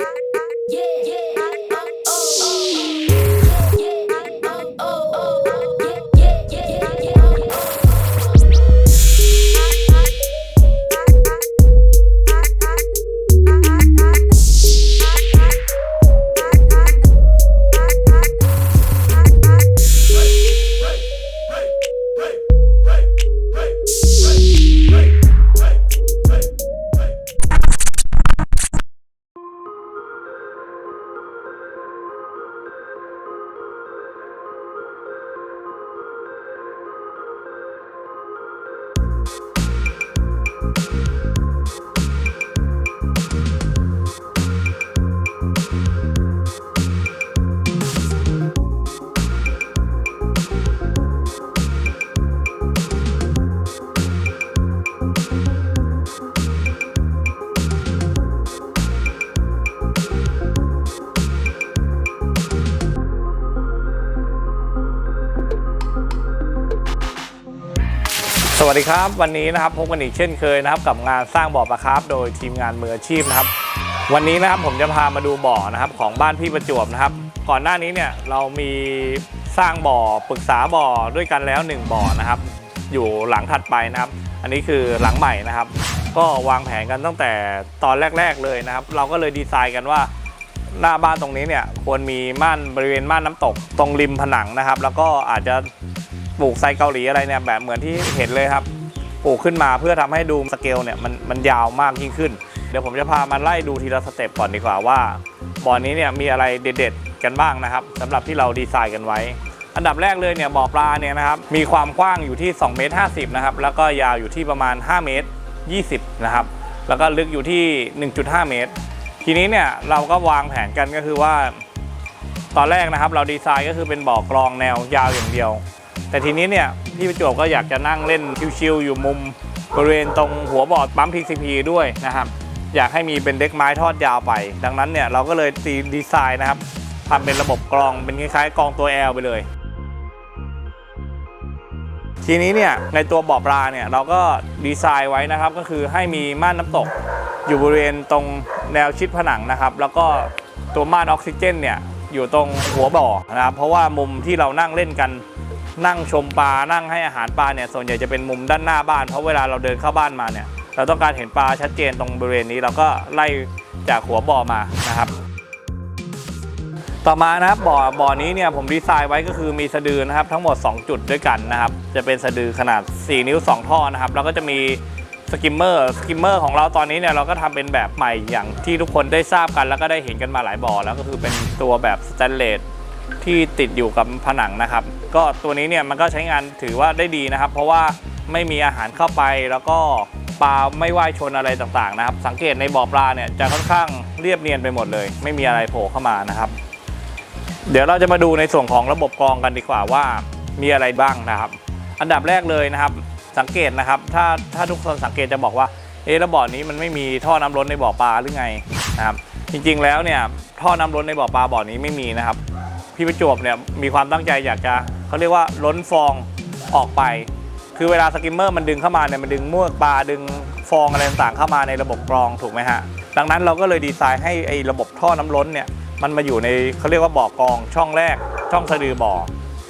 ส วัสดีครับ วันนี้นะครับพบกันอีกเช่นเคยนะครับ กับงานสร้างบ่อปลาคาร์ฟโดยทีมงานมืออาชีพนะครับ วันนี้นะครับผมจะพามาดูบ่อนะครับของบ้านพี่ประจวบนะครับ ก่อนหน้านี้เนี่ยเรามีสร้างบ่อปรึกษาบ่อด้วยกันแล้ว 1 บ่อนะครับ อยู่หลังถัดไปนะครับ อันนี้คือหลังใหม่นะครับ ก็วางแผนกันตั้งแต่ตอนแรก ๆเลยนะครับ เราก็เลยดีไซน์กันว่าหน้าบ้านตรงนี้เนี่ยควรมีม่านบริเวณม่านน้ำตกตรงริมผนังนะครับ แล้วก็อาจจะ ปลูกไซเกาหลีอะไรเนี่ยแบบเหมือนที่เห็นเลยครับปลูกขึ้นมาเพื่อทำให้ดูสเกลเนี่ยมันมันยาวมากยิ่งขึ้น เดี๋ยวผมจะพามาไล่ดูทีละสเต็ปก่อนดีกว่าว่าบ่อนี้เนี่ยมีอะไรเด็ดๆกันบ้างนะครับสำหรับที่เราดีไซน์กันไว้ อันดับแรกเลยเนี่ยบ่อปลาเนี่ยนะครับมีความกว้างอยู่ที่2เมตร50นะครับแล้วก็ยาวอยู่ที่ประมาณ 5 เมตร 20นะครับแล้วก็ลึกอยู่ที่ 1.5 เมตร ทีนี้เนี่ยเราก็วางแผนกันก็คือว่า ตอนแรกนะครับเราดีไซน์ก็คือเป็นบ่อกรองแนวยาวอย่างเดียว แต่ทีนี้เนี่ยพี่ประจวบก็อยากจะนั่งเล่นชิวๆอยู่มุมบริเวณตรงหัวบ่อปั๊ม PCP ด้วยนะครับ อยากให้มีเป็นเด็กไม้ทอดยาวไป ดังนั้นเนี่ยเราก็เลยตีดีไซน์นะครับทำเป็นระบบกรองเป็นคล้ายๆกรองตัว L ไปเลย ทีนี้เนี่ยในตัวบอปลาเนี่ยเราก็ดีไซน์ไว้นะครับ ก็คือให้มีม่านน้ำตก อยู่บริเวณตรงแนวชิดผนังนะครับ แล้วก็ตัวม่านออกซิเจนเนี่ยอยู่ตรงหัวบ่อนะครับเพราะว่ามุมที่เรานั่งเล่นกัน นั่งชมปลา นั่งให้อาหารปลาเนี่ยส่วนใหญ่จะเป็นมุมด้านหน้าบ้าน เพราะเวลาเราเดินเข้าบ้านมาเนี่ยเราต้องการเห็นปลาชัดเจนตรงบริเวณนี้เราก็ไล่จากหัวบ่อมานะครับ ต่อมานะครับบ่อบ่อนี้เนี่ยผมดีไซน์ไว้ก็คือมีสะดือนะครับทั้งหมด 2 จุดด้วยกันนะครับ จะเป็นสะดือขนาด 4 นิ้ว 2 ท่อนะครับแล้วก็จะมีสกิมเมอร์สกิมเมอร์ของเราตอนนี้เนี่ยเราก็ทำเป็นแบบใหม่อย่างที่ทุกคนได้ทราบกันแล้วก็ได้เห็นกันมาหลายบ่อแล้วก็คือเป็นตัวแบบสแตนเลส ที่ติดอยู่กับผนังนะครับ ก็ตัวนี้เนี่ยมันก็ใช้งานถือว่าได้ดีนะครับ เพราะว่าไม่มีอาหารเข้าไปแล้วก็ปลาไม่ว่ายชนอะไรต่างๆนะครับ สังเกตในบ่อปลาเนี่ยจะค่อนข้างเรียบเนียนไปหมดเลย ไม่มีอะไรโผล่เข้ามานะครับ เดี๋ยวเราจะมาดูในส่วนของระบบกรองกันดีกว่าว่ามีอะไรบ้างนะครับ อันดับแรกเลยนะครับ สังเกตนะครับ ถ้าถ้าทุกคนสังเกตจะบอกว่าเอะแล้วบ่อนี้มันไม่มีท่อน้ำล้นในบ่อปลาหรือไงนะครับ จริงๆแล้วเนี่ยท่อน้ำล้นในบ่อปลาบ่อนี้ไม่มีนะครับ พี่ประจวบเนี่ยมีความตั้งใจอยากจะเขาเรียกว่าล้นฟองออกไป คือเวลาสกิมเมอร์มันดึงเข้ามาเนี่ยมันดึงมวกปลาดึงฟองอะไรต่างๆเข้ามาในระบบกรองถูกไหมฮะดังนั้นเราก็เลยดีไซน์ให้ไอ้ระบบท่อน้ำล้นเนี่ยมันมาอยู่ในเขาเรียกว่าบ่อกรองช่องแรก ช่องสะดือบ่อ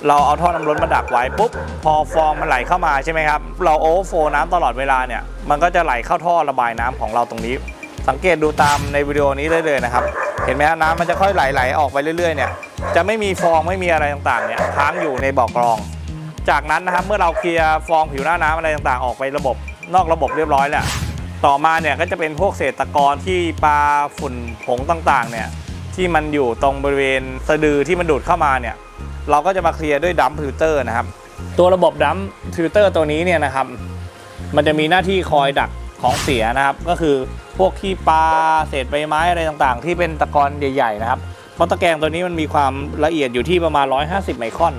เราเอาท่อน้ำล้นมาดักไว้ปุ๊บพอฟองมันไหลเข้ามาใช่ไหมครับ เราโอเวอร์โฟน้ำตลอดเวลาเนี่ยมันก็จะไหลเข้าท่อระบายน้ำของเราตรงนี้ สังเกตดูตามในวิดีโอนี้ได้เลยนะครับ เห็นไหมฮะน้ำมันจะค่อยไหลๆออกไปเรื่อยๆเนี่ยจะไม่มีฟองไม่มีอะไรต่างๆเนี่ยค้างอยู่ในบ่อกรอง จากนั้นนะครับเมื่อเราเคลียร์ฟองผิวหน้าน้ำอะไรต่างๆ ออกไประบบ นอกระบบเรียบร้อยแล้วต่อมาเนี่ยก็จะเป็นพวกเศษตะกอนที่ปลาฝุ่นผงต่างๆเนี่ยที่มันอยู่ตรงบริเวณสะดือที่มันดูดเข้ามาเนี่ยเราก็จะมาเคลียร์ด้วยดัมฟิลเตอร์นะครับ ตัวระบบดัมฟิลเตอร์ตัวนี้เนี่ยนะครับ มันจะมีหน้าที่คอยดัก ของเสียนะครับ ก็คือพวกขี้ปลาเศษใบไม้อะไรต่างๆ ที่เป็นตะกอนใหญ่ๆนะครับเพราะตะแกรงตัวนี้มันมีความละเอียดอยู่ที่ประมาณ 150 ไมครอน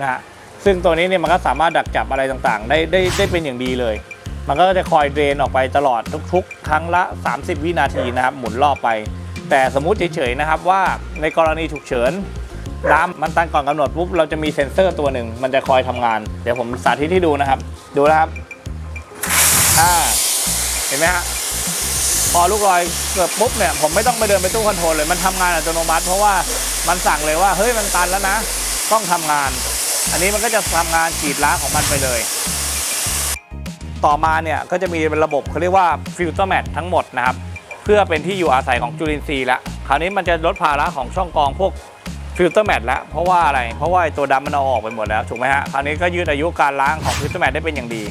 นะฮะซึ่งตัวนี้เนี่ยมันก็สามารถดักจับอะไรต่างๆ ได้ได้ได้เป็นอย่างดีเลย มันก็จะคอยเดรนออกไปตลอดทุกๆ ครั้งละ 30 วินาทีนะครับหมุนรอบไป แต่สมมุติเฉยๆนะครับว่าในกรณีฉุกเฉินน้ำมันตันก่อนกำหนดปุ๊บเราจะมีเซ็นเซอร์ตัวหนึ่งมันจะคอยทำงาน เดี๋ยวผมสาธิตให้ดูนะครับ ดูนะครับอ่า เห็นไหมฮะพอลูกลอยเกิดปุ๊บเนี่ยผมไม่ต้องไปเดินไปตู้คอนโทรลเลย มันทำงานอัตโนมัติ เพราะว่ามันสั่งเลยว่าเฮ้ยมันตันแล้วนะ ต้องทำงาน อันนี้มันก็จะทำงานฉีดล้างของมันไปเลย ต่อมาเนี่ยก็จะมีระบบเขาเรียกว่าฟิลเตอร์แมททั้งหมดนะครับ เพื่อเป็นที่อยู่อาศัยของจุลินทรีย์ละคราวนี้มันจะลดภาระของช่องกรองพวกฟิลเตอร์แมทแล้วเพราะว่าอะไรเพราะว่าตัวดำมันเอาออกไปหมดแล้วถูกไหมฮะคราวนี้ก็ยืดอายุการล้างของฟิลเตอร์แมทได้เป็นอย่างดี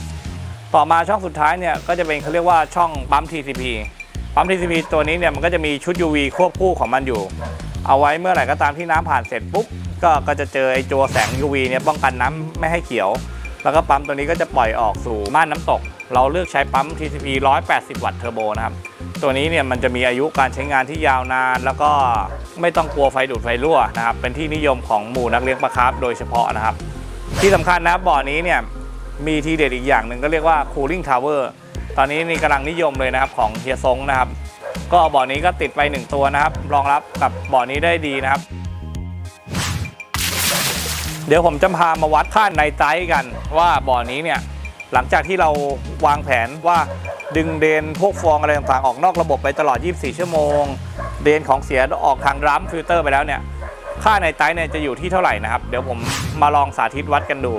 ต่อมาช่องสุดท้ายเนี่ยก็จะเป็นเขาเรียกว่าช่องปั๊ม TCP ปั๊ม TCP ตัวนี้เนี่ยมันก็จะมีชุด UV ควบคู่ของมันอยู่ เอาไว้เมื่อไหร่ก็ตามที่น้ำผ่านเสร็จปุ๊บก็ก็จะเจอไอ้ตัวแสง UV เนี่ยป้องกันน้ำไม่ให้เขียว แล้วก็ปั๊มตัวนี้ก็จะปล่อยออกสู่ม่านน้ำตก เราเลือกใช้ปั๊ม TCP 180 วัตต์เทอร์โบนะครับตัวนี้เนี่ยมันจะมีอายุการใช้งานที่ยาวนาน แล้วก็ไม่ต้องกลัวไฟดูดไฟรั่วนะครับเป็นที่นิยมของหมู่นักเลี้ยงปลาคาร์ฟโดยเฉพาะนะครับ ที่สำคัญนะบ่อนี้เนี่ย มีทีเด็ดอีกอย่างหนึ่งก็เรียกว่า cooling tower ตอนนี้นี่กำลังนิยมเลยนะครับของเฮียซงนะครับ ก็บ่อนี้ก็ติดไปหนึ่งตัวนะครับ รองรับกับบ่อนี้ได้ดีนะครับ เดี๋ยวผมจะพามาวัดค่าในไตรกันว่าบ่อนี้เนี่ยหลังจากที่เราวางแผนว่าดึงเดนพวกฟองอะไรต่างๆ ออกนอกระบบไปตลอด 24 ชั่วโมง เดนของเสียออกทางรัมฟิลเตอร์ไปแล้วเนี่ย ค่าในไตรเนี่ยจะอยู่ที่เท่าไหร่นะครับ เดี๋ยวผมมาลองสาธิตวัดกันดู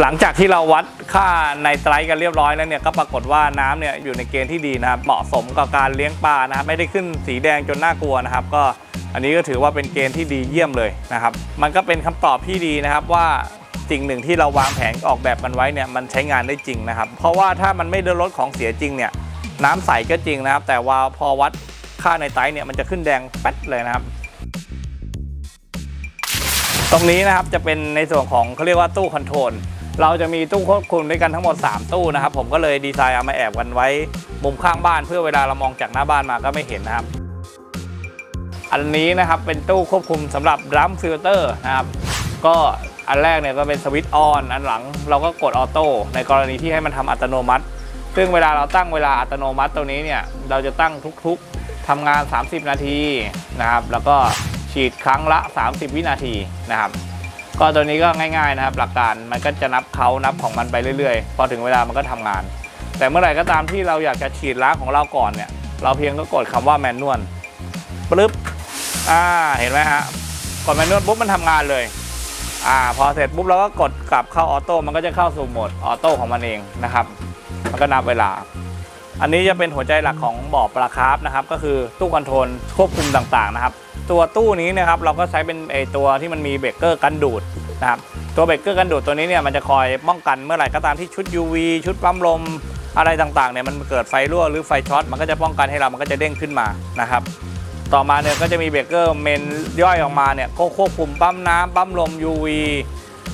หลังจากที่เราวัดค่าในไตรกันเรียบร้อยแล้วเนี่ยก็ปรากฏว่าน้ำเนี่ยอยู่ในเกณฑ์ที่ดีนะครับ เหมาะสมกับการเลี้ยงปลานะครับ ไม่ได้ขึ้นสีแดงจนน่ากลัวนะครับ ก็อันนี้ก็ถือว่าเป็นเกณฑ์ที่ดีเยี่ยมเลยนะครับ มันก็เป็นคำตอบที่ดีนะครับว่าสิ่งหนึ่งที่เราวางแผนออกแบบมันไว้เนี่ยมันใช้งานได้จริงนะครับ เพราะว่าถ้ามันไม่ได้ลดของเสียจริงเนี่ยน้ำใสก็จริงนะครับ แต่ว่าพอวัดค่าในไตรเนี่ยมันจะขึ้นแดงแป๊ดเลยนะครับตรงนี้นะครับจะเป็นในส่วนของเขาเรียกว่าตู้คอนโทรล เราจะมีตู้ควบคุมด้วยกันทั้งหมด 3 ตู้นะครับ ผมก็เลยดีไซน์เอามาแอบกันไว้ มุมข้างบ้านเพื่อเวลาเรามองจากหน้าบ้านมาก็ไม่เห็นนะครับ อันนี้นะครับเป็นตู้ควบคุมสำหรับดรัมฟิลเตอร์นะครับก็อันแรกเนี่ยก็เป็นสวิตช์ออนอันหลังเราก็กดออโต้ในกรณีที่ให้มันทำอัตโนมัติ ซึ่งเวลาเราตั้งเวลาอัตโนมัติตัวนี้เนี่ยเราจะตั้งทุกๆทำงาน 30 นาทีนะครับแล้วก็ฉีดครั้งละ 30 วินาทีนะครับ ก็ตัวนี้ก็ง่ายๆนะครับหลักการมันก็จะนับเขานับของมันไปเรื่อยๆ พอถึงเวลามันก็ทำงาน แต่เมื่อไหร่ก็ตามที่เราอยากจะฉีดล้างของเราก่อนเนี่ย เราเพียงก็กดคำว่าแมนนวลปึ๊บอ่าเห็นไหมฮะกดแมนนวลปุ๊บมันทำงานเลยอ่าพอเสร็จปุ๊บเราก็กดกลับเข้าออโต้มันก็จะเข้าสู่โหมดออโต้ของมันเองนะครับ มันก็นับเวลา อันนี้จะเป็นหัวใจหลักของบ่อปลาคาร์ฟนะครับ ก็คือตู้คอนโทรลควบคุมต่างๆนะครับ ตัวตู้นี้นะครับเราก็ใช้เป็นไอตัวที่มันมีเบรกเกอร์กันดูดนะครับตัวเบรกเกอร์กันดูดตัวนี้เนี่ยมันจะคอยป้องกันเมื่อไหร่ก็ตามที่ชุด UV ชุดปั๊มลมอะไรต่างๆเนี่ยมันเกิดไฟรั่วหรือไฟช็อตมันก็จะป้องกันให้เรามันก็จะเด้งขึ้นมานะครับต่อมาเนี่ยก็จะมีเบรกเกอร์เมนย่อยออกมาเนี่ยควบคุมปั๊มน้ำปั๊มลม UV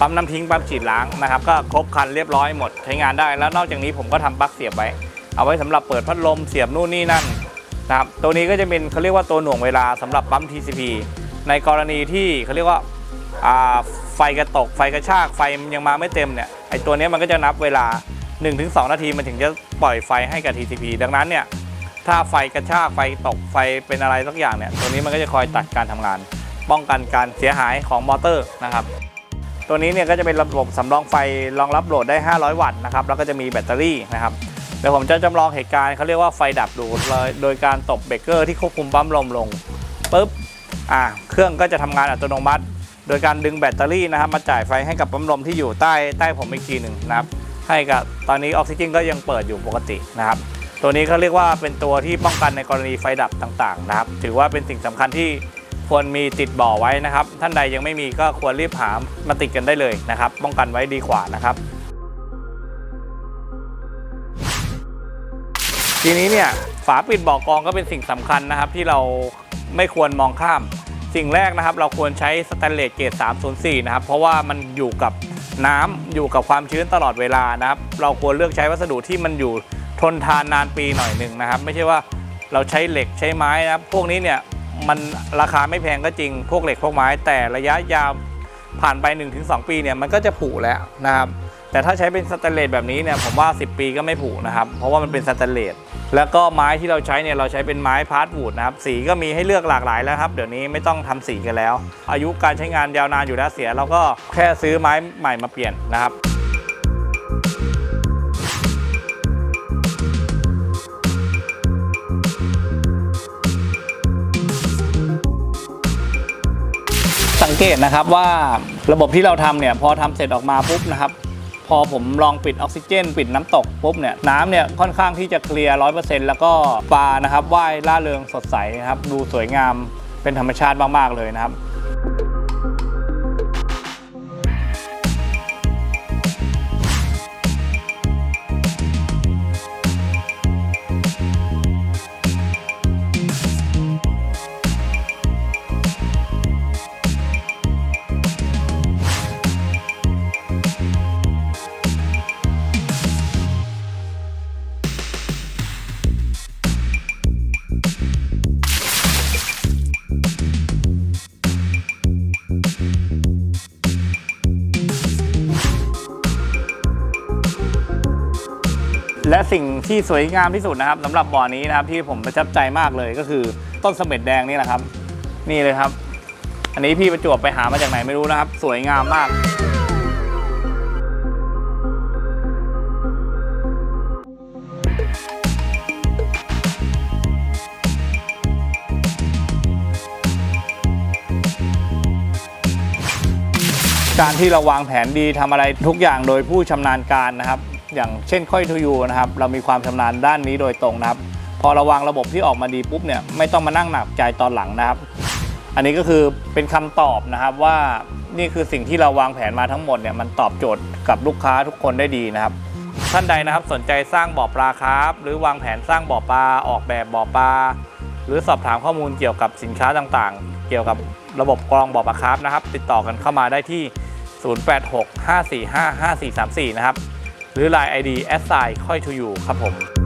ปั๊มน้ำทิ้งปั๊มฉีดล้างนะครับก็ครบครันเรียบร้อยหมดใช้งานได้แล้วนอกจากนี้ผมก็ทำปลั๊กเสียบไว้ เอาไว้สำหรับเปิดพัดลมเสียบนู่นนี่นั่น นะครับตัวนี้ก็จะเป็นเขาเรียกว่าตัวหน่วงเวลาสำหรับปั๊ม TCP ในกรณีที่เขาเรียกว่าาไฟกระตกไฟกระชากไฟยังมาไม่เต็มเนี่ยไอตัวนี้มันก็จะนับเวลา 1-2 นาทีมันถึงจะปล่อยไฟให้กับ TCP ดังนั้นเนี่ยถ้าไฟกระชากไฟตกไฟเป็นอะไรสักอย่างเนี่ยตัวนี้มันก็จะคอยตัดการทำงาน ป้องกันการเสียหายของมอเตอร์นะครับ ตัวนี้เนี่ยก็จะเป็นระบบสำรองไฟรองรับโหลดได้ 500 วัตต์นะครับแล้วก็จะมีแบตเตอรี่นะครับ เดี๋ยวผมจะจำลองเหตุการณ์เขาเรียกว่าไฟดับดูดเลยโดยการตบเบรกเกอร์ที่ควบคุมปั๊มลมลงปุ๊บอ่าเครื่องก็จะทำงานอัตโนมัติ โดยการดึงแบตเตอรี่นะครับ มาจ่ายไฟให้กับปั๊มลมที่อยู่ใต้ใต้ผมอีกทีหนึ่งนะครับ ให้กับตอนนี้ออกซิเจนก็ยังเปิดอยู่ปกตินะครับ ตัวนี้เขาเรียกว่าเป็นตัวที่ป้องกันในกรณีไฟดับต่างๆนะครับ ถือว่าเป็นสิ่งสำคัญที่ควรมีติดบ่อไว้นะครับ ท่านใดยังไม่มีก็ควรรีบหามาติดกันได้เลยนะครับ ป้องกันไว้ดีกว่านะครับ ทีนี้เนี่ยฝาปิดบ่อกรองก็เป็นสิ่งสำคัญนะครับ ที่เราไม่ควรมองข้าม สิ่งแรกนะครับ เราควรใช้สแตนเลสเกรด304 นะครับ เพราะว่ามันอยู่กับน้ำอยู่กับความชื้นตลอดเวลานะครับ เราควรเลือกใช้วัสดุที่มันอยู่ทนทานนานปีหน่อยหนึ่งนะครับ ไม่ใช่ว่าเราใช้เหล็กใช้ไม้นะครับ พวกนี้เนี่ยมันราคาไม่แพงก็จริง พวกเหล็กพวกไม้แต่ระยะยาวผ่านไป 1-2 ปีเนี่ยมันก็จะผุแล้วนะครับ แต่ถ้าใช้เป็นสแตนเลสแบบนี้เนี่ยผมว่า 10 ปีก็ไม่ผุนะครับ เพราะว่ามันเป็นสแตนเลสแล้วก็ไม้ที่เราใช้เนี่ยเราใช้เป็นไม้พาร์ทวูดนะครับ สีก็มีให้เลือกหลากหลายแล้วครับ เดี๋ยวนี้ไม่ต้องทำสีกันแล้ว อายุการใช้งานยาวนานอยู่แล้วเสียเราก็แค่ซื้อไม้ใหม่มาเปลี่ยนนะครับสังเกตนะครับว่าระบบที่เราทำเนี่ยพอทำเสร็จออกมาปุ๊บนะครับ อผมลองปิดออกซิเจน ปิดน้ำตกปุ๊บเนี่ยน้ำเนี่ยค่อนข้างที่จะเคลียร์ร้อยเปอร์เซ็นต์แล้วก็ปลานะครับว่ายล่าเริงสดใสนะครับดูสวยงามเป็นธรรมชาติมากๆเลยนะครับ สิ่งที่สวยงามที่สุดนะครับสำหรับบ่อนี้นะครับที่ผมประทับใจมากเลยก็คือต้นเสม็ดแดงนี่แหละครับ นี่เลยครับ อันนี้พี่ประจวบไปหามาจากไหนไม่รู้นะครับ สวยงามมากการที่เราวางแผนดีทำอะไรทุกอย่างโดยผู้ชำนาญการนะครับ อย่างเช่นค่อยทูยูนะครับเรามีความชำนาญด้านนี้โดยตรงนะครับ พอราวางระบบที่ออกมาดีปุ๊บเนี่ยไม่ต้องมานั่งหนักใจตอนหลังนะครับ อันนี้ก็คือเป็นคำตอบนะครับว่านี่คือสิ่งที่เราวางแผนมาทั้งหมดเนี่ยมันตอบโจทย์กับลูกค้าทุกคนได้ดีนะครับ ท่านใดนะครับสนใจสร้างบ่อปลาครับ หรือวางแผนสร้างบ่อปลาออกแบบบ่อปลาหรือสอบถามข้อมูลเกี่ยวกับสินค้าต่างๆ เกี่ยวกับระบบกรองบ่อปลาครับนะครับ ติดต่อกันเข้ามาได้ที่ 0865455434 นะครับ หรือ Line ID s i ค่อย to you ครับผม